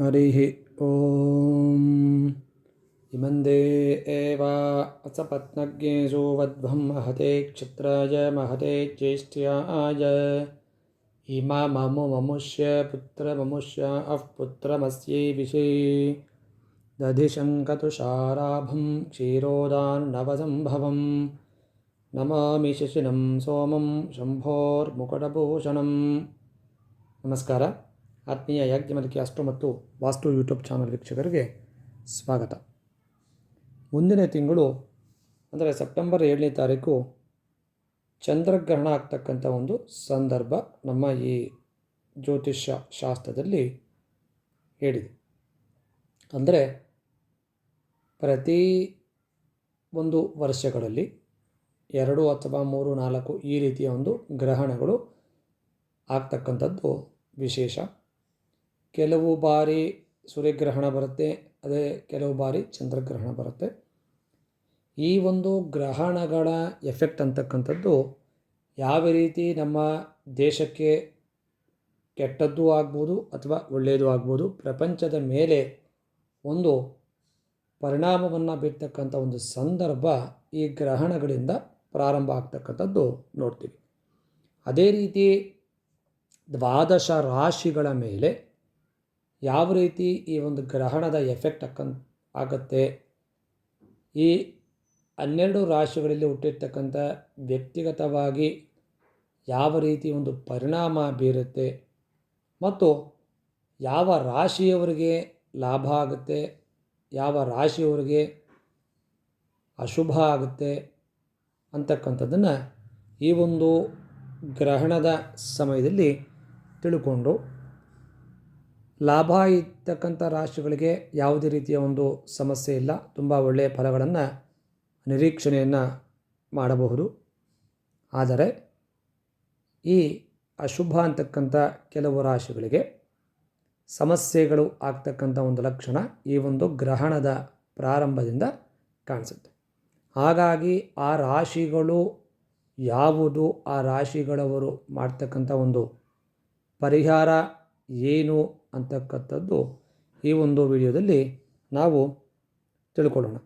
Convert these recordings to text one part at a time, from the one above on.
हरिः ॐ इमन्दे एव असपत्नज्ञेषु वध्वं महते क्षत्राय महते ज्येष्ठ्याय। इमा ममु ममुष्य पुत्रममुष्य अः पुत्रमस्यैविषे दधिशङ्कतुषाराभं क्षीरोदान्नवसम्भवं नमामि शिशिनं सोमं शम्भोर्मुकुटभूषणं नमस्कार। ಆತ್ಮೀಯ ಯಾಜ್ಞಮಲಿಕೆ ಅಷ್ಟು ಮತ್ತು ವಾಸ್ತು ಯೂಟ್ಯೂಬ್ ಚಾನಲ್ ವೀಕ್ಷಕರಿಗೆ ಸ್ವಾಗತ. ಮುಂದಿನ ತಿಂಗಳು, ಅಂದರೆ ಸೆಪ್ಟೆಂಬರ್ ಏಳನೇ ತಾರೀಕು, ಚಂದ್ರಗ್ರಹಣ ಆಗ್ತಕ್ಕಂಥ ಒಂದು ಸಂದರ್ಭ ನಮ್ಮ ಈ ಜ್ಯೋತಿಷ್ಯ ಶಾಸ್ತ್ರದಲ್ಲಿ ಹೇಳಿದೆ. ಅಂದರೆ ಪ್ರತಿ ಒಂದು ವರ್ಷಗಳಲ್ಲಿ ಎರಡು ಅಥವಾ ಮೂರು, ನಾಲ್ಕು ಈ ರೀತಿಯ ಒಂದು ಗ್ರಹಣಗಳು ಆಗ್ತಕ್ಕಂಥದ್ದು ವಿಶೇಷ. ಕೆಲವು ಬಾರಿ ಸೂರ್ಯಗ್ರಹಣ ಬರುತ್ತೆ, ಅದೇ ಕೆಲವು ಬಾರಿ ಚಂದ್ರಗ್ರಹಣ ಬರುತ್ತೆ. ಈ ಒಂದು ಗ್ರಹಣಗಳ ಎಫೆಕ್ಟ್ ಅಂತಕ್ಕಂಥದ್ದು ಯಾವ ರೀತಿ ನಮ್ಮ ದೇಶಕ್ಕೆ ಕೆಟ್ಟದ್ದು ಆಗ್ಬೋದು ಅಥವಾ ಒಳ್ಳೆಯದು ಆಗ್ಬೋದು, ಪ್ರಪಂಚದ ಮೇಲೆ ಒಂದು ಪರಿಣಾಮವನ್ನು ಬೀರ್ತಕ್ಕಂಥ ಒಂದು ಸಂದರ್ಭ ಈ ಗ್ರಹಣಗಳಿಂದ ಪ್ರಾರಂಭ ಆಗ್ತಕ್ಕಂಥದ್ದು ನೋಡ್ತೀವಿ. ಅದೇ ರೀತಿ ದ್ವಾದಶ ರಾಶಿಗಳ ಮೇಲೆ ಯಾವ ರೀತಿ ಈ ಒಂದು ಗ್ರಹಣದ ಎಫೆಕ್ಟ್ ಅಕ್ಕನ್ ಆಗುತ್ತೆ? ಈ ಹನ್ನೆರಡು ರಾಶಿಗಳಲ್ಲಿ ಹುಟ್ಟಿರ್ತಕ್ಕಂಥ ವ್ಯಕ್ತಿಗತವಾಗಿ ಯಾವ ರೀತಿ ಒಂದು ಪರಿಣಾಮ ಬೀರುತ್ತೆ? ಮತ್ತು ಯಾವ ರಾಶಿಯವರಿಗೆ ಲಾಭ ಆಗುತ್ತೆ? ಯಾವ ರಾಶಿಯವರಿಗೆ ಅಶುಭ ಆಗುತ್ತೆ? ಅಂತಕ್ಕಂಥದ್ದನ್ನು ಈ ಒಂದು ಗ್ರಹಣದ ಸಮಯದಲ್ಲಿ ತಿಳ್ಕೊಂಡು ಲಾಭ ಇರ್ತಕ್ಕಂಥ ರಾಶಿಗಳಿಗೆ ಯಾವುದೇ ರೀತಿಯ ಒಂದು ಸಮಸ್ಯೆ ಇಲ್ಲ. ತುಂಬ ಒಳ್ಳೆಯ ಫಲಗಳನ್ನು, ನಿರೀಕ್ಷಣೆಯನ್ನು ಮಾಡಬಹುದು. ಆದರೆ, ಈ ಅಶುಭ ಅಂತಕ್ಕಂಥ ಕೆಲವು ರಾಶಿಗಳಿಗೆ ಸಮಸ್ಯೆಗಳು ಆಗ್ತಕ್ಕಂಥ ಒಂದು ಲಕ್ಷಣ ಈ ಒಂದು ಗ್ರಹಣದ ಪ್ರಾರಂಭದಿಂದ ಕಾಣಿಸುತ್ತೆ. ಹಾಗಾಗಿ ಆ ರಾಶಿಗಳು ಯಾವುದು, ಆ ರಾಶಿಗಳವರು ಮಾಡ್ತಕ್ಕಂಥ ಒಂದು ಪರಿಹಾರ ಏನು ಅಂತಕ್ಕಂಥದ್ದು ಈ ಒಂದು ವಿಡಿಯೋದಲ್ಲಿ ನಾವು ತಿಳ್ಕೊಳ್ಳೋಣ.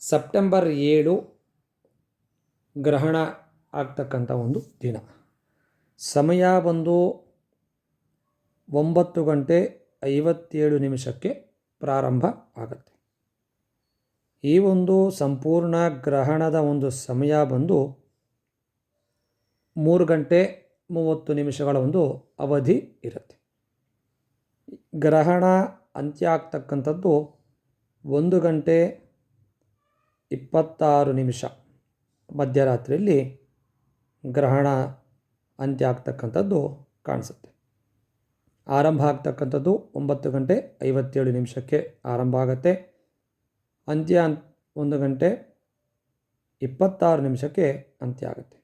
ಸೆಪ್ಟೆಂಬರ್ ಏಳು ಗ್ರಹಣ ಆಗ್ತಕ್ಕಂಥ ಒಂದು ದಿನ. ಸಮಯ ಬಂದು ಒಂಬತ್ತು ಗಂಟೆ ಐವತ್ತೇಳು ನಿಮಿಷಕ್ಕೆ ಪ್ರಾರಂಭ ಆಗುತ್ತೆ. ಈ ಒಂದು ಸಂಪೂರ್ಣ ಗ್ರಹಣದ ಒಂದು ಸಮಯ ಬಂದು ಮೂರು ಗಂಟೆ ಮೂವತ್ತು ನಿಮಿಷಗಳ ಒಂದು ಅವಧಿ ಇರುತ್ತೆ. ಗ್ರಹಣ ಅಂತ್ಯ ಆಗ್ತಕ್ಕಂಥದ್ದು ಒಂದು ಗಂಟೆ ಇಪ್ಪತ್ತಾರು ನಿಮಿಷ. ಮಧ್ಯರಾತ್ರಿಯಲ್ಲಿ ಗ್ರಹಣ ಅಂತ್ಯ ಆಗ್ತಕ್ಕಂಥದ್ದು ಕಾಣಿಸುತ್ತೆ. ಆರಂಭ ಆಗ್ತಕ್ಕಂಥದ್ದು ಒಂಬತ್ತು ಗಂಟೆ ಐವತ್ತೇಳು ನಿಮಿಷಕ್ಕೆ ಆರಂಭ ಆಗುತ್ತೆ. ಅಂತ್ಯ ಒಂದು ಗಂಟೆ ಇಪ್ಪತ್ತಾರು ನಿಮಿಷಕ್ಕೆ ಅಂತ್ಯ ಆಗುತ್ತೆ.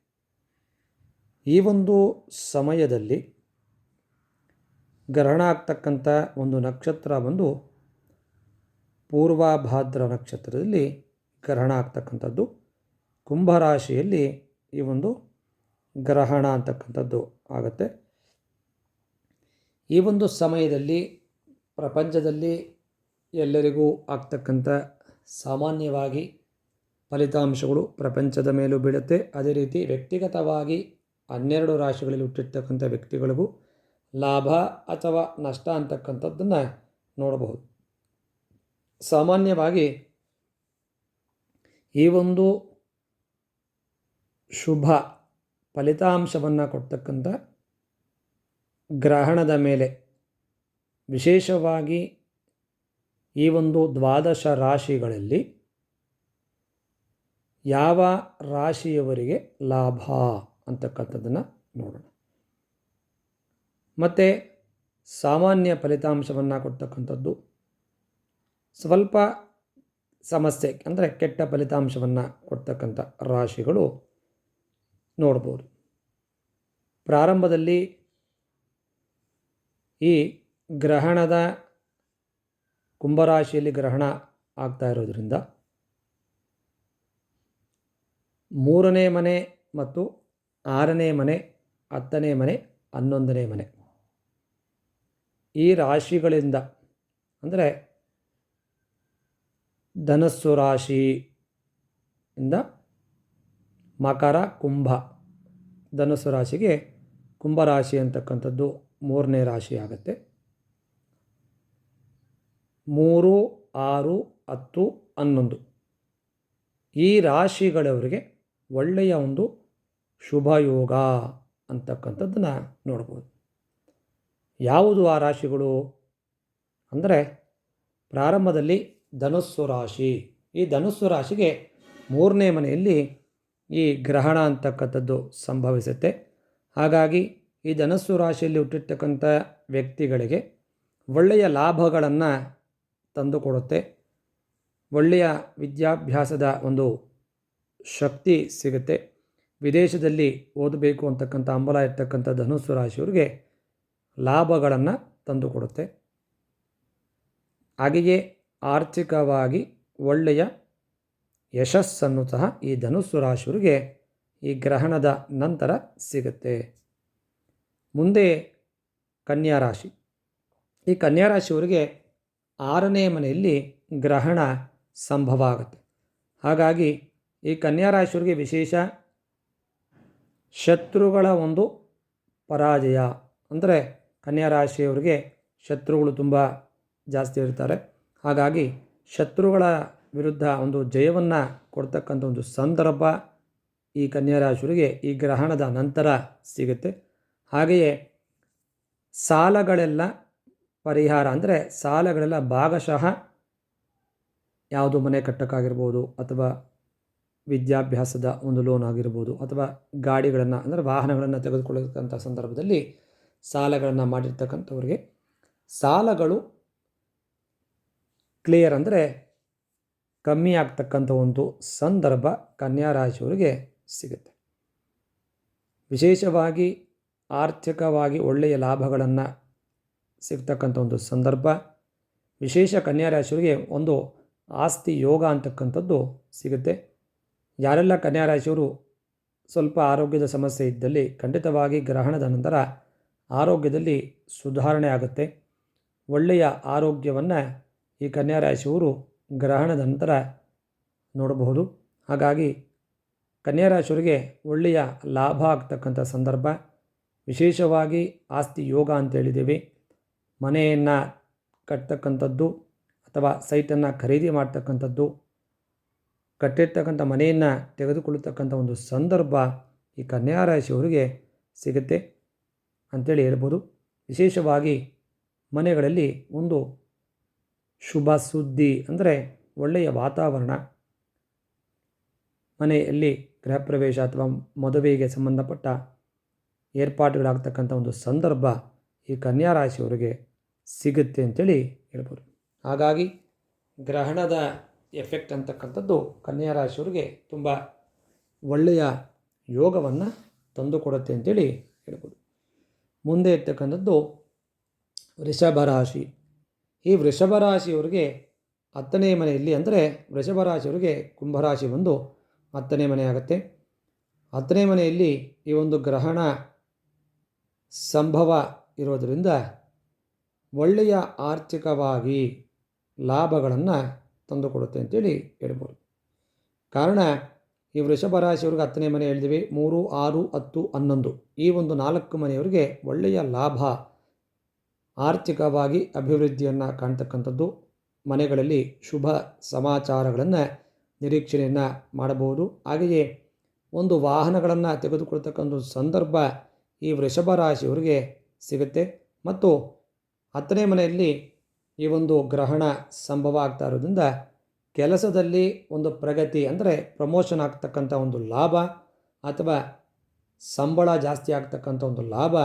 ಈ ಒಂದು ಸಮಯದಲ್ಲಿ ಗ್ರಹಣ ಆಗ್ತಕ್ಕಂಥ ಒಂದು ನಕ್ಷತ್ರ ಬಂದು ಪೂರ್ವಭಾದ್ರ ನಕ್ಷತ್ರದಲ್ಲಿ ಗ್ರಹಣ ಆಗ್ತಕ್ಕಂಥದ್ದು. ಕುಂಭರಾಶಿಯಲ್ಲಿ ಈ ಒಂದು ಗ್ರಹಣ ಅಂತಕ್ಕಂಥದ್ದು ಆಗುತ್ತೆ. ಈ ಒಂದು ಸಮಯದಲ್ಲಿ ಪ್ರಪಂಚದಲ್ಲಿ ಎಲ್ಲರಿಗೂ ಆಗ್ತಕ್ಕಂಥ ಸಾಮಾನ್ಯವಾಗಿ ಫಲಿತಾಂಶಗಳು ಪ್ರಪಂಚದ ಮೇಲೂ ಬೀಳುತ್ತೆ. ಅದೇ ರೀತಿ ವ್ಯಕ್ತಿಗತವಾಗಿ ಹನ್ನೆರಡು ರಾಶಿಗಳಲ್ಲಿ ಹುಟ್ಟಿರ್ತಕ್ಕಂಥ ವ್ಯಕ್ತಿಗಳಿಗೂ ಲಾಭ ಅಥವಾ ನಷ್ಟ ಅಂತಕ್ಕಂಥದ್ದನ್ನು ನೋಡಬಹುದು. ಸಾಮಾನ್ಯವಾಗಿ ಈ ಒಂದು ಶುಭ ಫಲಿತಾಂಶವನ್ನು ಕೊಡ್ತಕ್ಕಂಥ ಗ್ರಹಣದ ಮೇಲೆ ವಿಶೇಷವಾಗಿ ಈ ಒಂದು ದ್ವಾದಶ ರಾಶಿಗಳಲ್ಲಿ ಯಾವ ರಾಶಿಯವರಿಗೆ ಲಾಭ ಅಂತಕ್ಕಂಥದ್ದನ್ನು ನೋಡೋಣ. ಮತ್ತು ಸಾಮಾನ್ಯ ಫಲಿತಾಂಶವನ್ನು ಕೊಡ್ತಕ್ಕಂಥದ್ದು. ಸ್ವಲ್ಪ ಸಮಸ್ಯೆ, ಅಂದರೆ ಕೆಟ್ಟ ಫಲಿತಾಂಶವನ್ನು ಕೊಡ್ತಕ್ಕಂಥ ರಾಶಿಗಳು ನೋಡ್ಬೋದು. ಪ್ರಾರಂಭದಲ್ಲಿ ಈ ಗ್ರಹಣದ ಕುಂಭರಾಶಿಯಲ್ಲಿ ಗ್ರಹಣ ಆಗ್ತಾ ಇರೋದರಿಂದ ಮೂರನೇ ಮನೆ ಮತ್ತು ಆರನೇ ಮನೆ, ಹತ್ತನೇ ಮನೆ, ಹನ್ನೊಂದನೇ ಮನೆ ಈ ರಾಶಿಗಳಿಂದ ಅಂದರೆ ಧನಸ್ಸು ಇಂದ ಮಕರ ಕುಂಭ, ಧನಸ್ಸು ರಾಶಿಗೆ ಕುಂಭರಾಶಿ ಅಂತಕ್ಕಂಥದ್ದು ಮೂರನೇ ರಾಶಿ ಆಗುತ್ತೆ. ಮೂರು, ಆರು, ಹತ್ತು, ಹನ್ನೊಂದು ಈ ರಾಶಿಗಳವರಿಗೆ ಒಳ್ಳೆಯ ಒಂದು ಶುಭಯೋಗ ಅಂತಕ್ಕಂಥದ್ದನ್ನು ನೋಡ್ಬೋದು. ಯಾವುದು ಆ ರಾಶಿಗಳು? ಅಂದರೆ ಪ್ರಾರಂಭದಲ್ಲಿ ಧನುಸ್ಸು ರಾಶಿ. ಈ ಧನುಸ್ಸು ರಾಶಿಗೆ ಮೂರನೇ ಮನೆಯಲ್ಲಿ ಈ ಗ್ರಹಣ ಅಂತಕ್ಕಂಥದ್ದು ಸಂಭವಿಸುತ್ತೆ. ಹಾಗಾಗಿ ಈ ಧನಸ್ಸು ರಾಶಿಯಲ್ಲಿ ಹುಟ್ಟಿರ್ತಕ್ಕಂಥ ವ್ಯಕ್ತಿಗಳಿಗೆ ಒಳ್ಳೆಯ ಲಾಭಗಳನ್ನು ತಂದುಕೊಡುತ್ತೆ. ಒಳ್ಳೆಯ ವಿದ್ಯಾಭ್ಯಾಸದ ಒಂದು ಶಕ್ತಿ ಸಿಗುತ್ತೆ. ವಿದೇಶದಲ್ಲಿ ಓದಬೇಕು ಅಂತಕ್ಕಂಥ ಹಂಬಲ ಇರ್ತಕ್ಕಂಥ ಧನುಸ್ಸು ರಾಶಿಯವರಿಗೆ ಲಾಭಗಳನ್ನು ತಂದುಕೊಡುತ್ತೆ. ಹಾಗೆಯೇ ಆರ್ಥಿಕವಾಗಿ ಒಳ್ಳೆಯ ಯಶಸ್ಸನ್ನು ಸಹ ಈ ಧನುಸ್ಸು ರಾಶಿಯವರಿಗೆ ಈ ಗ್ರಹಣದ ನಂತರ ಸಿಗುತ್ತೆ. ಮುಂದೆ ಕನ್ಯಾ ರಾಶಿ. ಈ ಕನ್ಯಾ ರಾಶಿಯವರಿಗೆ ಆರನೇ ಮನೆಯಲ್ಲಿ ಗ್ರಹಣ ಸಂಭವ ಆಗುತ್ತೆ. ಹಾಗಾಗಿ ಈ ಕನ್ಯಾ ರಾಶಿಯವರಿಗೆ ವಿಶೇಷ ಶತ್ರುಗಳ ಒಂದು ಪರಾಜಯ, ಅಂದರೆ ಕನ್ಯಾ ರಾಶಿಯವರಿಗೆ ಶತ್ರುಗಳು ತುಂಬ ಜಾಸ್ತಿ ಇರ್ತಾರೆ. ಹಾಗಾಗಿ ಶತ್ರುಗಳ ವಿರುದ್ಧ ಒಂದು ಜಯವನ್ನು ಕೊಡ್ತಕ್ಕಂಥ ಒಂದು ಸಂದರ್ಭ ಈ ಕನ್ಯಾ ರಾಶಿಯವರಿಗೆ ಈ ಗ್ರಹಣದ ನಂತರ ಸಿಗುತ್ತೆ. ಹಾಗೆಯೇ ಸಾಲಗಳೆಲ್ಲ ಪರಿಹಾರ ಅಂದರೆ ಸಾಲಗಳೆಲ್ಲ ಭಾಗಶಃ ಯಾವುದು ಮನೆ ಕಟ್ಟಕ್ಕಾಗಿರ್ಬೋದು ಅಥವಾ ವಿದ್ಯಾಭ್ಯಾಸದ ಒಂದು ಲೋನ್ ಆಗಿರ್ಬೋದು ಅಥವಾ ಗಾಡಿಗಳನ್ನು ಅಂದರೆ ವಾಹನಗಳನ್ನು ತೆಗೆದುಕೊಳ್ಳತಕ್ಕಂಥ ಸಂದರ್ಭದಲ್ಲಿ ಸಾಲಗಳನ್ನು ಮಾಡಿರ್ತಕ್ಕಂಥವ್ರಿಗೆ. ಸಾಲಗಳು ಕ್ಲಿಯರ್ ಅಂದರೆ ಕಮ್ಮಿ ಆಗ್ತಕ್ಕಂಥ ಒಂದು ಸಂದರ್ಭ ಕನ್ಯಾ ರಾಶಿಯವರಿಗೆ ಸಿಗುತ್ತೆ. ವಿಶೇಷವಾಗಿ ಆರ್ಥಿಕವಾಗಿ ಒಳ್ಳೆಯ ಲಾಭಗಳನ್ನು ಸಿಗ್ತಕ್ಕಂಥ ಒಂದು ಸಂದರ್ಭ. ವಿಶೇಷ ಕನ್ಯಾ ರಾಶಿಯವರಿಗೆ ಒಂದು ಆಸ್ತಿ ಯೋಗ ಅಂತಕ್ಕಂಥದ್ದು ಸಿಗುತ್ತೆ. ಯಾರೆಲ್ಲ ಕನ್ಯಾ ರಾಶಿಯವರು ಸ್ವಲ್ಪ ಆರೋಗ್ಯದ ಸಮಸ್ಯೆ ಇದ್ದಲ್ಲಿ ಖಂಡಿತವಾಗಿ ಗ್ರಹಣದ ನಂತರ ಆರೋಗ್ಯದಲ್ಲಿ ಸುಧಾರಣೆ ಆಗುತ್ತೆ. ಒಳ್ಳೆಯ ಆರೋಗ್ಯವನ್ನು ಈ ಕನ್ಯಾ ರಾಶಿಯವರು ಗ್ರಹಣದ ನಂತರ ನೋಡಬಹುದು. ಹಾಗಾಗಿ ಕನ್ಯಾ ರಾಶಿಯವರಿಗೆ ಒಳ್ಳೆಯ ಲಾಭ ಆಗ್ತಕ್ಕಂಥ ಸಂದರ್ಭ. ವಿಶೇಷವಾಗಿ ಆಸ್ತಿ ಯೋಗ ಅಂತ ಹೇಳಿದ್ದೀವಿ. ಮನೆಯನ್ನು ಕಟ್ತಕ್ಕಂಥದ್ದು ಅಥವಾ ಸೈಟನ್ನು ಖರೀದಿ ಮಾಡ್ತಕ್ಕಂಥದ್ದು, ಕಟ್ಟಿರ್ತಕ್ಕಂಥ ಮನೆಯನ್ನು ತೆಗೆದುಕೊಳ್ಳತಕ್ಕಂಥ ಒಂದು ಸಂದರ್ಭ ಈ ಕನ್ಯಾ ರಾಶಿಯವರಿಗೆ ಸಿಗುತ್ತೆ. ಹೇಳ್ಬೋದು. ವಿಶೇಷವಾಗಿ ಮನೆಗಳಲ್ಲಿ ಒಂದು ಶುಭ ಸುದ್ದಿ ಅಂದರೆ ಒಳ್ಳೆಯ ವಾತಾವರಣ. ಮನೆಯಲ್ಲಿ ಗೃಹ ಪ್ರವೇಶ ಅಥವಾ ಮದುವೆಗೆ ಸಂಬಂಧಪಟ್ಟ ಏರ್ಪಾಟುಗಳಾಗ್ತಕ್ಕಂಥ ಒಂದು ಸಂದರ್ಭ ಈ ಕನ್ಯಾ ರಾಶಿಯವರಿಗೆ ಸಿಗುತ್ತೆ ಅಂತೇಳಿ ಹೇಳ್ಬೋದು. ಹಾಗಾಗಿ ಗ್ರಹಣದ ಎಫೆಕ್ಟ್ ಅಂತಕ್ಕಂಥದ್ದು ಕನ್ಯಾ ರಾಶಿಯವರಿಗೆ ತುಂಬ ಒಳ್ಳೆಯ ಯೋಗವನ್ನು ತಂದುಕೊಡುತ್ತೆ ಅಂತೇಳಿ ಹೇಳ್ಬೋದು. ಮುಂದೆ ಇರ್ತಕ್ಕಂಥದ್ದು ವೃಷಭ ರಾಶಿ. ಈ ವೃಷಭ ರಾಶಿಯವರಿಗೆ ಹತ್ತನೇ ಮನೆಯಲ್ಲಿ ಅಂದರೆ ವೃಷಭ ರಾಶಿಯವರಿಗೆ ಕುಂಭರಾಶಿ ಒಂದು ಹತ್ತನೇ ಮನೆ ಆಗುತ್ತೆ. ಹತ್ತನೇ ಮನೆಯಲ್ಲಿ ಈ ಒಂದು ಗ್ರಹಣ ಸಂಭವ ಇರೋದರಿಂದ ಒಳ್ಳೆಯ ಆರ್ಥಿಕವಾಗಿ ಲಾಭಗಳನ್ನು ತಂದುಕೊಡುತ್ತೆ ಅಂತೇಳಿ ಹೇಳ್ಬೋದು. ಕಾರಣ ಈ ವೃಷಭ ರಾಶಿಯವ್ರಿಗೆ ಹತ್ತನೇ ಮನೆ ಹೇಳಿದ್ವಿ. ಮೂರು, ಆರು, ಹತ್ತು, ಹನ್ನೊಂದು. ಈ ಒಂದು ನಾಲ್ಕು ಮನೆಯವರಿಗೆ ಒಳ್ಳೆಯ ಲಾಭ, ಆರ್ಥಿಕವಾಗಿ ಅಭಿವೃದ್ಧಿಯನ್ನು ಕಾಣ್ತಕ್ಕಂಥದ್ದು. ಮನೆಗಳಲ್ಲಿ ಶುಭ ಸಮಾಚಾರಗಳನ್ನು ನಿರೀಕ್ಷಣೆಯನ್ನು ಮಾಡಬಹುದು. ಹಾಗೆಯೇ ಒಂದು ವಾಹನಗಳನ್ನು ತೆಗೆದುಕೊಳ್ತಕ್ಕಂಥ ಸಂದರ್ಭ ಈ ವೃಷಭ ರಾಶಿಯವರಿಗೆ ಸಿಗುತ್ತೆ. ಮತ್ತು ಹತ್ತನೇ ಮನೆಯಲ್ಲಿ ಈ ಒಂದು ಗ್ರಹಣ ಸಂಭವ ಆಗ್ತಾ ಇರೋದ್ರಿಂದ ಕೆಲಸದಲ್ಲಿ ಒಂದು ಪ್ರಗತಿ ಅಂದರೆ ಪ್ರಮೋಷನ್ ಆಗ್ತಕ್ಕಂಥ ಒಂದು ಲಾಭ ಅಥವಾ ಸಂಬಳ ಜಾಸ್ತಿ ಆಗ್ತಕ್ಕಂಥ ಒಂದು ಲಾಭ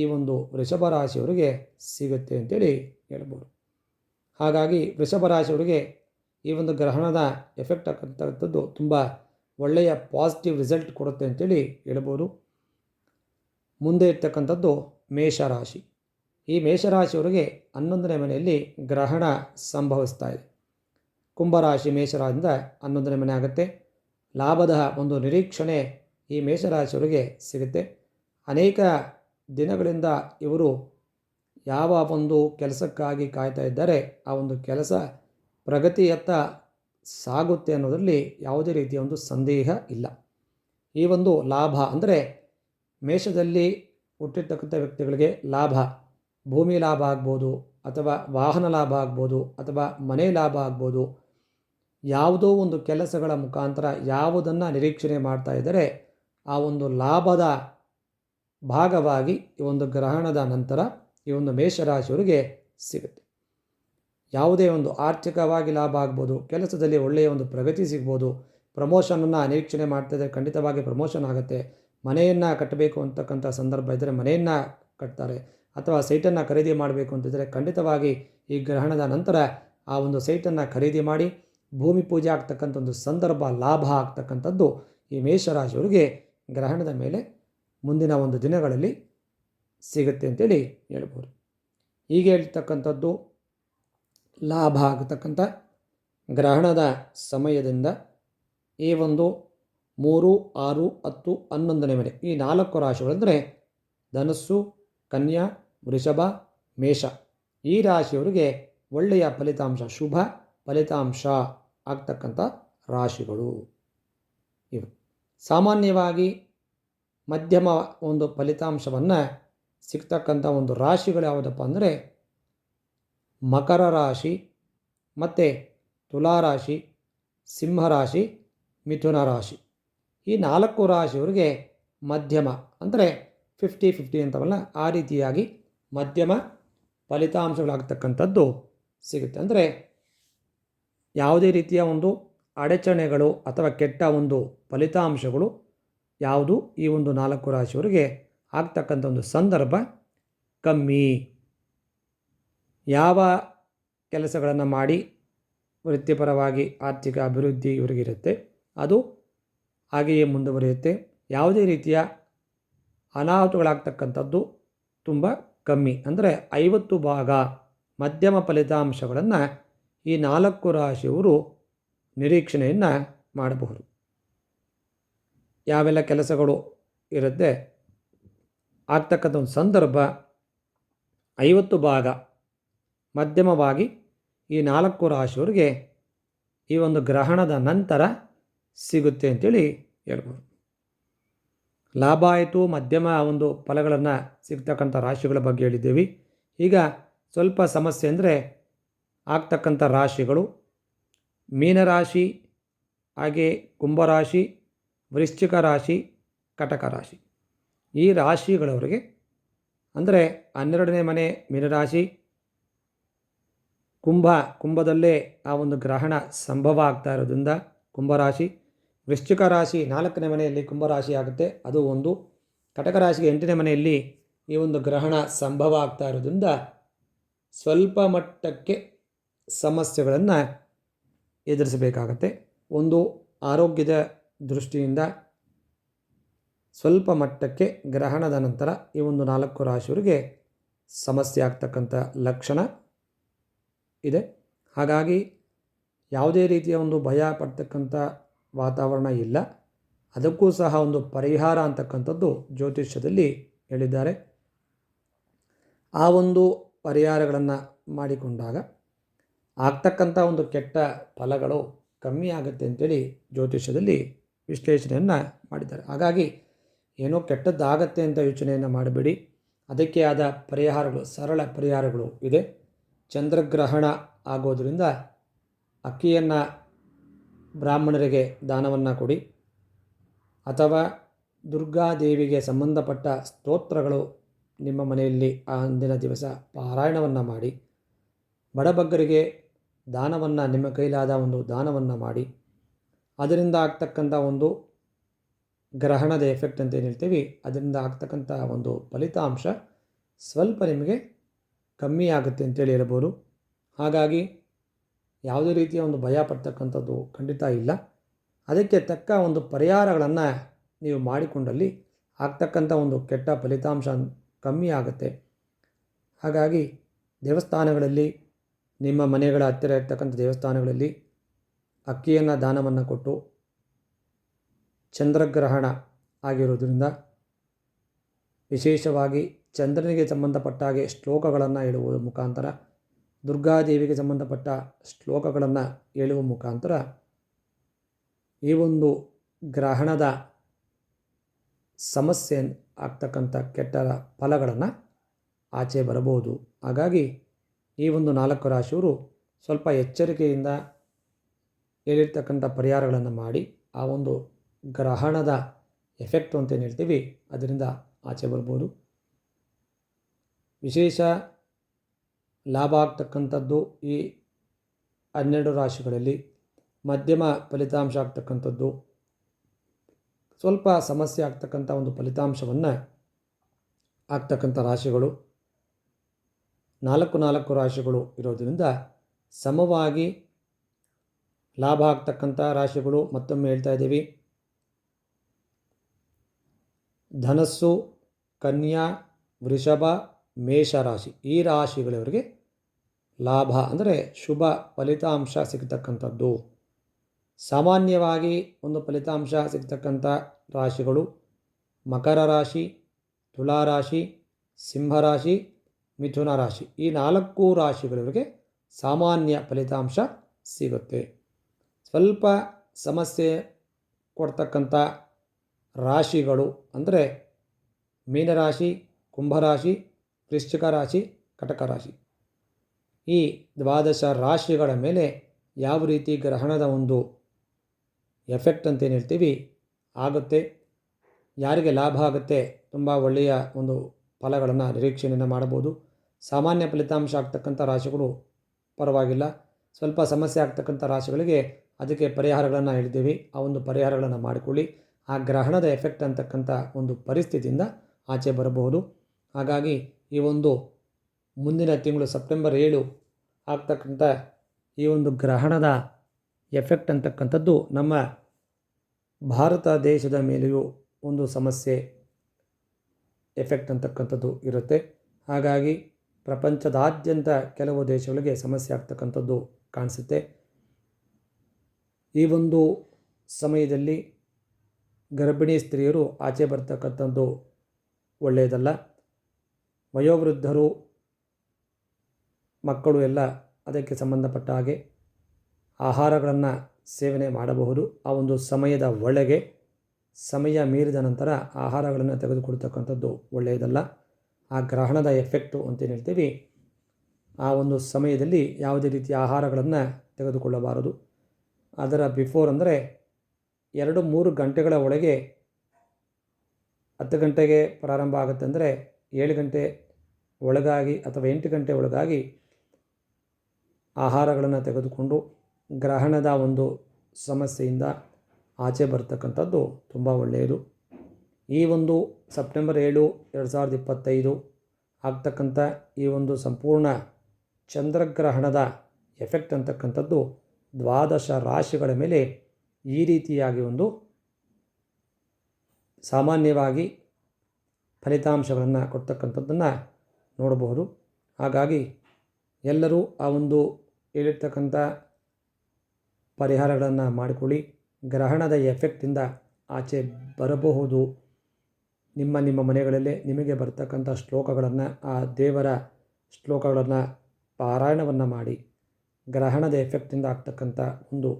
ಈ ಒಂದು ವೃಷಭ ರಾಶಿಯವರಿಗೆ ಸಿಗುತ್ತೆ ಅಂತೇಳಿ ಹೇಳ್ಬೋದು. ಹಾಗಾಗಿ ವೃಷಭ ರಾಶಿಯವರಿಗೆ ಈ ಒಂದು ಗ್ರಹಣದ ಎಫೆಕ್ಟ್ ಆಗ್ತಕ್ಕಂಥದ್ದು ತುಂಬ ಒಳ್ಳೆಯ ಪಾಸಿಟಿವ್ ರಿಸಲ್ಟ್ ಕೊಡುತ್ತೆ ಅಂತೇಳಿ ಹೇಳ್ಬೋದು. ಮುಂದೆ ಇರ್ತಕ್ಕಂಥದ್ದು ಮೇಷರಾಶಿ ಈ ಮೇಷರಾಶಿಯವರಿಗೆ ಹನ್ನೊಂದನೇ ಮನೆಯಲ್ಲಿ ಗ್ರಹಣ ಸಂಭವಿಸ್ತಾ ಇದೆ. ಕುಂಭರಾಶಿ ಮೇಷರಾಶಿಯಿಂದ ಹನ್ನೊಂದನೇ ಮನೆ ಆಗುತ್ತೆ. ಲಾಭದ ಒಂದು ನಿರೀಕ್ಷಣೆ ಈ ಮೇಷರಾಶಿಯವರಿಗೆ ಸಿಗುತ್ತೆ. ಅನೇಕ ದಿನಗಳಿಂದ ಇವರು ಯಾವ ಒಂದು ಕೆಲಸಕ್ಕಾಗಿ ಕಾಯ್ತಾ ಇದ್ದಾರೆ, ಆ ಒಂದು ಕೆಲಸ ಪ್ರಗತಿಯತ್ತ ಸಾಗುತ್ತೆ ಅನ್ನೋದರಲ್ಲಿ ಯಾವುದೇ ರೀತಿಯ ಒಂದು ಸಂದೇಹ ಇಲ್ಲ. ಈ ಒಂದು ಲಾಭ ಅಂದರೆ ಮೇಷದಲ್ಲಿ ಹುಟ್ಟಿರ್ತಕ್ಕಂಥ ವ್ಯಕ್ತಿಗಳಿಗೆ ಲಾಭ, ಭೂಮಿ ಲಾಭ ಆಗ್ಬೋದು ಅಥವಾ ವಾಹನ ಲಾಭ ಆಗ್ಬೋದು ಅಥವಾ ಮನೆ ಲಾಭ ಆಗ್ಬೋದು ಯಾವುದೋ ಒಂದು ಕೆಲಸಗಳ ಮುಖಾಂತರ ಯಾವುದನ್ನು ನಿರೀಕ್ಷಣೆ ಮಾಡ್ತಾ ಇದ್ದರೆ ಆ ಒಂದು ಲಾಭದ ಭಾಗವಾಗಿ ಈ ಒಂದು ಗ್ರಹಣದ ನಂತರ ಈ ಒಂದು ಮೇಷರಾಶಿಯವರಿಗೆ ಸಿಗುತ್ತೆ. ಯಾವುದೇ ಒಂದು ಆರ್ಥಿಕವಾಗಿ ಲಾಭ ಆಗ್ಬೋದು, ಕೆಲಸದಲ್ಲಿ ಒಳ್ಳೆಯ ಒಂದು ಪ್ರಗತಿ ಸಿಗ್ಬೋದು, ಪ್ರಮೋಷನನ್ನು ನಿರೀಕ್ಷಣೆ ಮಾಡ್ತಾಯಿದ್ರೆ ಖಂಡಿತವಾಗಿ ಪ್ರಮೋಷನ್ ಆಗುತ್ತೆ. ಮನೆಯನ್ನು ಕಟ್ಟಬೇಕು ಅಂತಕ್ಕಂಥ ಸಂದರ್ಭ ಇದ್ದರೆ ಮನೆಯನ್ನು ಕಟ್ತಾರೆ ಅಥವಾ ಸೈಟನ್ನು ಖರೀದಿ ಮಾಡಬೇಕು ಅಂತಿದ್ದರೆ ಖಂಡಿತವಾಗಿ ಈ ಗ್ರಹಣದ ನಂತರ ಆ ಒಂದು ಸೈಟನ್ನು ಖರೀದಿ ಮಾಡಿ ಭೂಮಿ ಪೂಜೆ ಆಗ್ತಕ್ಕಂಥ ಒಂದು ಸಂದರ್ಭ, ಲಾಭ ಆಗ್ತಕ್ಕಂಥದ್ದು ಈ ಮೇಷರಾಶಿಯವರಿಗೆ ಗ್ರಹಣದ ಮೇಲೆ ಮುಂದಿನ ಒಂದು ದಿನಗಳಲ್ಲಿ ಸಿಗುತ್ತೆ ಅಂತೇಳಿ ಹೇಳ್ಬೋದು. ಹೀಗೆ ಹೇಳ್ತಕ್ಕಂಥದ್ದು ಲಾಭ ಆಗತಕ್ಕಂಥ ಗ್ರಹಣದ ಸಮಯದಿಂದ ಈ ಒಂದು ಮೂರು, ಆರು, ಹತ್ತು, ಹನ್ನೊಂದನೇ ಮೇಲೆ ಈ ನಾಲ್ಕು ರಾಶಿಗಳೆಂದರೆ ಧನಸ್ಸು, ಕನ್ಯಾ, ವೃಷಭ, ಮೇಷ ಈ ರಾಶಿಯವರಿಗೆ ಒಳ್ಳೆಯ ಫಲಿತಾಂಶ, ಶುಭ ಫಲಿತಾಂಶ. ಆಗ್ತಕ್ಕಂಥ ರಾಶಿಗಳು ಇವು. ಸಾಮಾನ್ಯವಾಗಿ ಮಧ್ಯಮ ಒಂದು ಫಲಿತಾಂಶವನ್ನು ಸಿಗ್ತಕ್ಕಂಥ ಒಂದು ರಾಶಿಗಳು ಯಾವುದಪ್ಪ ಅಂದರೆ ಮಕರ ರಾಶಿ, ಮತ್ತು ತುಲಾರಾಶಿ ಸಿಂಹರಾಶಿ ಮಿಥುನ ರಾಶಿ. ಈ ನಾಲ್ಕು ರಾಶಿಯವರಿಗೆ ಮಧ್ಯಮ ಅಂದರೆ ಫಿಫ್ಟಿ ಫಿಫ್ಟಿ ಅಂತವಲ್ಲ ಆ ರೀತಿಯಾಗಿ ಮಧ್ಯಮ ಫಲಿತಾಂಶಗಳಾಗ್ತಕ್ಕಂಥದ್ದು ಸಿಗುತ್ತೆ. ಅಂದರೆ ಯಾವುದೇ ರೀತಿಯ ಒಂದು ಅಡಚಣೆಗಳು ಅಥವಾ ಕೆಟ್ಟ ಒಂದು ಫಲಿತಾಂಶಗಳು ಯಾವುದು ಈ ಒಂದು ನಾಲ್ಕು ರಾಶಿಯವರಿಗೆ ಆಗ್ತಕ್ಕಂಥ ಒಂದು ಸಂದರ್ಭ ಕಮ್ಮಿ. ಯಾವ ಕೆಲಸಗಳನ್ನು ಮಾಡಿ ವೃತ್ತಿಪರವಾಗಿ ಆರ್ಥಿಕ ಅಭಿವೃದ್ಧಿ ಇವರಿಗಿರುತ್ತೆ ಅದು ಹಾಗೆಯೇ ಮುಂದುವರಿಯುತ್ತೆ. ಯಾವುದೇ ರೀತಿಯ ಅನಾಹುತಗಳಾಗ್ತಕ್ಕಂಥದ್ದು ತುಂಬ ಕಮ್ಮಿ. ಅಂದರೆ ಐವತ್ತು ಭಾಗ ಮಧ್ಯಮ ಫಲಿತಾಂಶಗಳನ್ನು ಈ ನಾಲ್ಕು ರಾಶಿಯವರು ನಿರೀಕ್ಷಣೆಯನ್ನು ಮಾಡಬಹುದು. ಯಾವೆಲ್ಲ ಕೆಲಸಗಳು ಇರುತ್ತೆ? ಆಗ್ತಕ್ಕಂಥ ಒಂದು ಸಂದರ್ಭ ಐವತ್ತು ಭಾಗ. ಮಧ್ಯಮವಾಗಿ ಈ ನಾಲ್ಕು ರಾಶಿಯವರಿಗೆ ಈ ಒಂದು ಗ್ರಹಣದ ನಂತರ ಸಿಗುತ್ತೆ ಅಂತೇಳಿ ಹೇಳ್ಬೋದು. ಲಾಭ ಆಯಿತು, ಮಧ್ಯಮ ಒಂದು ಫಲಗಳನ್ನು ಸಿಗ್ತಕ್ಕಂಥ ರಾಶಿಗಳ ಬಗ್ಗೆ ಹೇಳಿದ್ದೇವೆ. ಈಗ ಸ್ವಲ್ಪ ಸಮಸ್ಯೆ ಅಂದರೆ ಆಗ್ತಕ್ಕಂಥ ರಾಶಿಗಳು ಮೀನರಾಶಿ, ಹಾಗೆ ಕುಂಭರಾಶಿ, ವೃಶ್ಚಿಕ ರಾಶಿ, ಕಟಕ ರಾಶಿ. ಈ ರಾಶಿಗಳವರಿಗೆ ಅಂದರೆ ಹನ್ನೆರಡನೇ ಮನೆ ಮೀನರಾಶಿ, ಕುಂಭ, ಕುಂಭದಲ್ಲೇ ಆ ಒಂದು ಗ್ರಹಣ ಸಂಭವ ಆಗ್ತಾ ಇರೋದ್ರಿಂದ ಕುಂಭರಾಶಿ, ವೃಶ್ಚಿಕ ರಾಶಿ ನಾಲ್ಕನೇ ಮನೆಯಲ್ಲಿ ಕುಂಭರಾಶಿ ಆಗುತ್ತೆ. ಅದು ಒಂದು. ಕಟಕ ರಾಶಿಗೆ ಎಂಟನೇ ಮನೆಯಲ್ಲಿ ಈ ಒಂದು ಗ್ರಹಣ ಸಂಭವ ಆಗ್ತಾ ಇರೋದ್ರಿಂದ ಸ್ವಲ್ಪ ಮಟ್ಟಕ್ಕೆ ಸಮಸ್ಯೆಗಳನ್ನು ಎದುರಿಸಬೇಕಾಗತ್ತೆ. ಒಂದು ಆರೋಗ್ಯದ ದೃಷ್ಟಿಯಿಂದ ಸ್ವಲ್ಪ ಮಟ್ಟಕ್ಕೆ ಗ್ರಹಣದ ನಂತರ ಈ ಒಂದು ನಾಲ್ಕು ರಾಶಿಯವರಿಗೆ ಸಮಸ್ಯೆ ಆಗ್ತಕ್ಕಂಥ ಲಕ್ಷಣ ಇದೆ. ಹಾಗಾಗಿ ಯಾವುದೇ ರೀತಿಯ ಒಂದು ಭಯ ಪಡ್ತಕ್ಕಂಥ ವಾತಾವರಣ ಇಲ್ಲ. ಅದಕ್ಕೂ ಸಹ ಒಂದು ಪರಿಹಾರ ಅಂತಕ್ಕಂಥದ್ದು ಜ್ಯೋತಿಷ್ಯದಲ್ಲಿ ಹೇಳಿದ್ದಾರೆ. ಆ ಒಂದು ಪರಿಹಾರಗಳನ್ನು ಮಾಡಿಕೊಂಡಾಗ ಆಗ್ತಕ್ಕಂಥ ಒಂದು ಕೆಟ್ಟ ಫಲಗಳು ಕಮ್ಮಿ ಆಗುತ್ತೆ ಅಂತೇಳಿ ಜ್ಯೋತಿಷ್ಯದಲ್ಲಿ ವಿಶ್ಲೇಷಣೆಯನ್ನು ಮಾಡಿದ್ದಾರೆ. ಹಾಗಾಗಿ ಏನೋ ಕೆಟ್ಟದ್ದಾಗತ್ತೆ ಅಂತ ಯೋಚನೆಯನ್ನು ಮಾಡಬೇಡಿ. ಅದಕ್ಕೆ ಆದ ಪರಿಹಾರಗಳು, ಸರಳ ಪರಿಹಾರಗಳು ಇದೆ. ಚಂದ್ರಗ್ರಹಣ ಆಗೋದರಿಂದ ಅಕ್ಕಿಯನ್ನು ಬ್ರಾಹ್ಮಣರಿಗೆ ದಾನವನ್ನು ಕೊಡಿ. ಅಥವಾ ದುರ್ಗಾದೇವಿಗೆ ಸಂಬಂಧಪಟ್ಟ ಸ್ತೋತ್ರಗಳು ನಿಮ್ಮ ಮನೆಯಲ್ಲಿ ಆ ಅಂದಿನ ದಿವಸ ಪಾರಾಯಣವನ್ನು ಮಾಡಿ. ಬಡಬಗ್ಗರಿಗೆ ದಾನವನ್ನು ನಿಮ್ಮ ಕೈಲಾದ ಒಂದು ದಾನವನ್ನು ಮಾಡಿ. ಅದರಿಂದ ಆಗ್ತಕ್ಕಂಥ ಒಂದು ಗ್ರಹಣದ ಎಫೆಕ್ಟ್ ಅಂತ ಏನು ಹೇಳ್ತೀವಿ? ಅದರಿಂದ ಆಗ್ತಕ್ಕಂಥ ಒಂದು ಫಲಿತಾಂಶ ಸ್ವಲ್ಪ ನಿಮಗೆ ಕಮ್ಮಿ ಆಗುತ್ತೆ ಅಂತೇಳಿ ಹೇಳ್ಬೋದು. ಹಾಗಾಗಿ ಯಾವುದೇ ರೀತಿಯ ಒಂದು ಭಯ ಪಡ್ತಕ್ಕಂಥದ್ದು ಖಂಡಿತ ಇಲ್ಲ. ಅದಕ್ಕೆ ತಕ್ಕ ಒಂದು ಪರಿಹಾರಗಳನ್ನು ನೀವು ಮಾಡಿಕೊಂಡಲ್ಲಿ ಆಗ್ತಕ್ಕಂಥ ಒಂದು ಕೆಟ್ಟ ಫಲಿತಾಂಶ ಕಮ್ಮಿ ಆಗುತ್ತೆ. ಹಾಗಾಗಿ ದೇವಸ್ಥಾನಗಳಲ್ಲಿ ನಿಮ್ಮ ಮನೆಗಳ ಹತ್ತಿರ ಇರ್ತಕ್ಕಂಥ ದೇವಸ್ಥಾನಗಳಲ್ಲಿ ಅಕ್ಕಿಯನ್ನು ದಾನವನ್ನು ಕೊಟ್ಟು ಚಂದ್ರಗ್ರಹಣ ಆಗಿರೋದ್ರಿಂದ ವಿಶೇಷವಾಗಿ ಚಂದ್ರನಿಗೆ ಸಂಬಂಧಪಟ್ಟ ಹಾಗೆ ಶ್ಲೋಕಗಳನ್ನು ಹೇಳುವ ಮುಖಾಂತರ, ದುರ್ಗಾದೇವಿಗೆ ಸಂಬಂಧಪಟ್ಟ ಶ್ಲೋಕಗಳನ್ನು ಹೇಳುವ ಮುಖಾಂತರ ಈ ಒಂದು ಗ್ರಹಣದ ಸಮಸ್ಯೆ ಆಗ್ತಕ್ಕಂಥ ಕೆಟ್ಟ ಫಲಗಳನ್ನು ಆಚೆ ಬರಬಹುದು. ಹಾಗಾಗಿ ಈ ಒಂದು ನಾಲ್ಕು ರಾಶಿಯವರು ಸ್ವಲ್ಪ ಎಚ್ಚರಿಕೆಯಿಂದ ಹೇಳಿರ್ತಕ್ಕಂಥ ಪರಿಹಾರಗಳನ್ನು ಮಾಡಿ ಆ ಒಂದು ಗ್ರಹಣದ ಎಫೆಕ್ಟ್ ಅಂತ ಏನು ಹೇಳ್ತೀವಿ, ಅದರಿಂದ ಆಚೆ ಬರ್ಬೋದು. ವಿಶೇಷ ಲಾಭ ಆಗ್ತಕ್ಕಂಥದ್ದು ಈ ಹನ್ನೆರಡು ರಾಶಿಗಳಲ್ಲಿ, ಮಧ್ಯಮ ಫಲಿತಾಂಶ ಆಗ್ತಕ್ಕಂಥದ್ದು, ಸ್ವಲ್ಪ ಸಮಸ್ಯೆ ಆಗ್ತಕ್ಕಂಥ ಒಂದು ಫಲಿತಾಂಶವನ್ನು ಆಗ್ತಕ್ಕಂಥ ರಾಶಿಗಳು. ನಾಲ್ಕು ನಾಲ್ಕು ರಾಶಿಗಳು ಇರೋದರಿಂದ ಸಮವಾಗಿ ಲಾಭ ಆಗ್ತಕ್ಕಂಥ ರಾಶಿಗಳು ಮತ್ತೊಮ್ಮೆ ಹೇಳ್ತಾ ಇದ್ದೀವಿ. ಧನಸ್ಸು, ಕನ್ಯಾ, ವೃಷಭ ಮೇಷರಾಶಿ ಈ ರಾಶಿಗಳವರಿಗೆ ಲಾಭ ಅಂದರೆ ಶುಭ ಫಲಿತಾಂಶ ಸಿಗ್ತಕ್ಕಂಥದ್ದು. ಸಾಮಾನ್ಯವಾಗಿ ಒಂದು ಫಲಿತಾಂಶ ಸಿಗ್ತಕ್ಕಂಥ ರಾಶಿಗಳು ಮಕರ ರಾಶಿ ತುಲಾರಾಶಿ ಸಿಂಹರಾಶಿ ಮಿಥುನ ರಾಶಿ. ಈ ನಾಲ್ಕು ರಾಶಿಗಳವರಿಗೆ ಸಾಮಾನ್ಯ ಫಲಿತಾಂಶ ಸಿಗುತ್ತೆ. ಸ್ವಲ್ಪ ಸಮಸ್ಯೆ ಕೊಡ್ತಕ್ಕಂಥ ರಾಶಿಗಳು ಅಂದರೆ ಮೀನರಾಶಿ, ಕುಂಭರಾಶಿ, ವೃಶ್ಚಿಕ ರಾಶಿ, ಕಟಕ ರಾಶಿ. ಈ ದ್ವಾದಶ ರಾಶಿಗಳ ಮೇಲೆ ಯಾವ ರೀತಿ ಗ್ರಹಣದ ಒಂದು ಎಫೆಕ್ಟ್ ಅಂತೇನು ಹೇಳ್ತೀವಿ? ಆಗುತ್ತೆ. ಯಾರಿಗೆ ಲಾಭ ಆಗುತ್ತೆ? ತುಂಬ ಒಳ್ಳೆಯ ಒಂದು ಫಲಗಳನ್ನು ನಿರೀಕ್ಷೆಯನ್ನು ಮಾಡಬಹುದು. ಸಾಮಾನ್ಯ ಫಲಿತಾಂಶ ಆಗ್ತಕ್ಕಂಥ ರಾಶಿಗಳು ಪರವಾಗಿಲ್ಲ. ಸ್ವಲ್ಪ ಸಮಸ್ಯೆ ಆಗ್ತಕ್ಕಂಥ ರಾಶಿಗಳಿಗೆ ಅದಕ್ಕೆ ಪರಿಹಾರಗಳನ್ನು ಹೇಳಿದ್ದೀವಿ. ಆ ಒಂದು ಪರಿಹಾರಗಳನ್ನು ಮಾಡಿಕೊಳ್ಳಿ. ಆ ಗ್ರಹಣದ ಎಫೆಕ್ಟ್ ಅಂತಕ್ಕಂಥ ಒಂದು ಪರಿಸ್ಥಿತಿಯಿಂದ ಆಚೆ ಬರಬಹುದು. ಹಾಗಾಗಿ ಈ ಒಂದು ಮುಂದಿನ ತಿಂಗಳು ಸೆಪ್ಟೆಂಬರ್ ಏಳು ಆಗ್ತಕ್ಕಂಥ ಈ ಒಂದು ಗ್ರಹಣದ ಎಫೆಕ್ಟ್ ಅಂತಕ್ಕಂಥದ್ದು ನಮ್ಮ ಭಾರತ ದೇಶದ ಮೇಲೆಯೂ ಒಂದು ಸಮಸ್ಯೆ ಎಫೆಕ್ಟ್ ಅಂತಕ್ಕಂಥದ್ದು ಇರುತ್ತೆ. ಹಾಗಾಗಿ ಪ್ರಪಂಚದಾದ್ಯಂತ ಕೆಲವು ದೇಶಗಳಿಗೆ ಸಮಸ್ಯೆ ಆಗ್ತಕ್ಕಂಥದ್ದು ಕಾಣಿಸುತ್ತೆ. ಈ ಒಂದು ಸಮಯದಲ್ಲಿ ಗರ್ಭಿಣಿ ಸ್ತ್ರೀಯರು ಆಚೆ ಬರ್ತಕ್ಕಂಥದ್ದು ಒಳ್ಳೆಯದಲ್ಲ. ವಯೋವೃದ್ಧರು, ಮಕ್ಕಳು ಎಲ್ಲ ಅದಕ್ಕೆ ಸಂಬಂಧಪಟ್ಟ ಹಾಗೆ ಆಹಾರಗಳನ್ನು ಸೇವನೆ ಮಾಡಬಹುದು. ಆ ಒಂದು ಸಮಯದ ಒಳಗೆ, ಸಮಯ ಮೀರಿದ ನಂತರ ಆಹಾರಗಳನ್ನು ತೆಗೆದುಕೊಡ್ತಕ್ಕಂಥದ್ದು ಒಳ್ಳೆಯದಲ್ಲ. ಆ ಗ್ರಹಣದ ಎಫೆಕ್ಟು ಅಂತೇನು ಹೇಳ್ತೀವಿ, ಆ ಒಂದು ಸಮಯದಲ್ಲಿ ಯಾವುದೇ ರೀತಿಯ ಆಹಾರಗಳನ್ನು ತೆಗೆದುಕೊಳ್ಳಬಾರದು. ಅದರ ಬಿಫೋರ್ ಅಂದರೆ ಎರಡು ಮೂರು ಗಂಟೆಗಳ ಒಳಗೆ ಹತ್ತು ಗಂಟೆಗೆ ಪ್ರಾರಂಭ ಆಗುತ್ತೆ ಅಂದರೆ ಏಳು ಗಂಟೆ ಒಳಗಾಗಿ ಅಥವಾ ಎಂಟು ಗಂಟೆ ಒಳಗಾಗಿ ಆಹಾರಗಳನ್ನು ತೆಗೆದುಕೊಂಡು ಗ್ರಹಣದ ಒಂದು ಸಮಸ್ಯೆಯಿಂದ ಆಚೆ ಬರ್ತಕ್ಕಂಥದ್ದು ತುಂಬ ಒಳ್ಳೆಯದು. ಈ ಒಂದು ಸೆಪ್ಟೆಂಬರ್ ಏಳು ಎರಡು ಸಾವಿರದ ಇಪ್ಪತ್ತೈದು ಆಗ್ತಕ್ಕಂಥ ಈ ಒಂದು ಸಂಪೂರ್ಣ ಚಂದ್ರಗ್ರಹಣದ ಎಫೆಕ್ಟ್ ಅಂತಕ್ಕಂಥದ್ದು ದ್ವಾದಶ ರಾಶಿಗಳ ಮೇಲೆ ಈ ರೀತಿಯಾಗಿ ಒಂದು ಸಾಮಾನ್ಯವಾಗಿ ಫಲಿತಾಂಶಗಳನ್ನು ಕೊಡ್ತಕ್ಕಂಥದ್ದನ್ನು ನೋಡಬಹುದು. ಹಾಗಾಗಿ ಎಲ್ಲರೂ ಆ ಒಂದು ಹೇಳಿರ್ತಕ್ಕಂಥ ಪರಿಹಾರಗಳನ್ನು ಮಾಡಿಕೊಳ್ಳಿ. ಗ್ರಹಣದ ಎಫೆಕ್ಟಿಂದ ಆಚೆ ಬರಬಹುದು. ನಿಮ್ಮ ನಿಮ್ಮ ಮನೆಗಳಲ್ಲೇ ನಿಮಗೆ ಬರ್ತಕ್ಕಂಥ ಶ್ಲೋಕಗಳನ್ನು, ಆ ದೇವರ ಶ್ಲೋಕಗಳನ್ನು ಪಾರಾಯಣವನ್ನು ಮಾಡಿ, ಗ್ರಹಣದ ಎಫೆಕ್ಟಿಂದ ಆಗ್ತಕ್ಕಂಥ ಒಂದು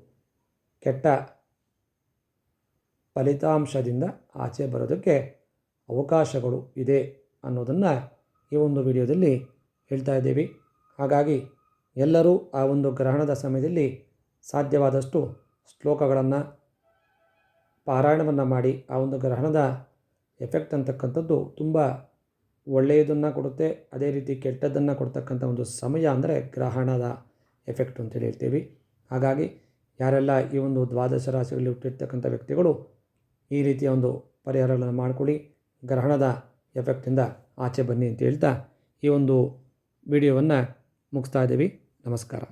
ಕೆಟ್ಟ ಫಲಿತಾಂಶದಿಂದ ಆಚೆ ಬರೋದಕ್ಕೆ ಅವಕಾಶಗಳು ಇದೆ ಅನ್ನೋದನ್ನು ಈ ಒಂದು ವಿಡಿಯೋದಲ್ಲಿ ಹೇಳ್ತಾ ಇದ್ದೀವಿ. ಹಾಗಾಗಿ ಎಲ್ಲರೂ ಆ ಒಂದು ಗ್ರಹಣದ ಸಮಯದಲ್ಲಿ ಸಾಧ್ಯವಾದಷ್ಟು ಶ್ಲೋಕಗಳನ್ನು ಪಾರಾಯಣವನ್ನು ಮಾಡಿ, ಆ ಒಂದು ಗ್ರಹಣದ ಎಫೆಕ್ಟ್ ಅಂತಕ್ಕಂಥದ್ದು ತುಂಬ ಒಳ್ಳೆಯದನ್ನು ಕೊಡುತ್ತೆ, ಅದೇ ರೀತಿ ಕೆಟ್ಟದ್ದನ್ನು ಕೊಡ್ತಕ್ಕಂಥ ಒಂದು ಸಮಯ ಅಂದರೆ ಗ್ರಹಣದ ಎಫೆಕ್ಟ್ ಅಂತೇಳಿ ಹೇಳ್ತೀವಿ ಹಾಗಾಗಿ ಯಾರೆಲ್ಲ ಈ ಒಂದು ದ್ವಾದಶ ರಾಶಿಗಳಲ್ಲಿ ಹುಟ್ಟಿರ್ತಕ್ಕಂಥ ವ್ಯಕ್ತಿಗಳು ಈ ರೀತಿಯ ಒಂದು ಪರಿಹಾರಗಳನ್ನು ಮಾಡಿಕೊಳ್ಳಿ, ಗ್ರಹಣದ ಎಫೆಕ್ಟಿಂದ ಆಚೆ ಬನ್ನಿ ಅಂತ ಹೇಳ್ತಾ ಈ ಒಂದು ವಿಡಿಯೋವನ್ನು ಮುಗಿಸ್ತಾ ಇದ್ದೀವಿ. ನಮಸ್ಕಾರ.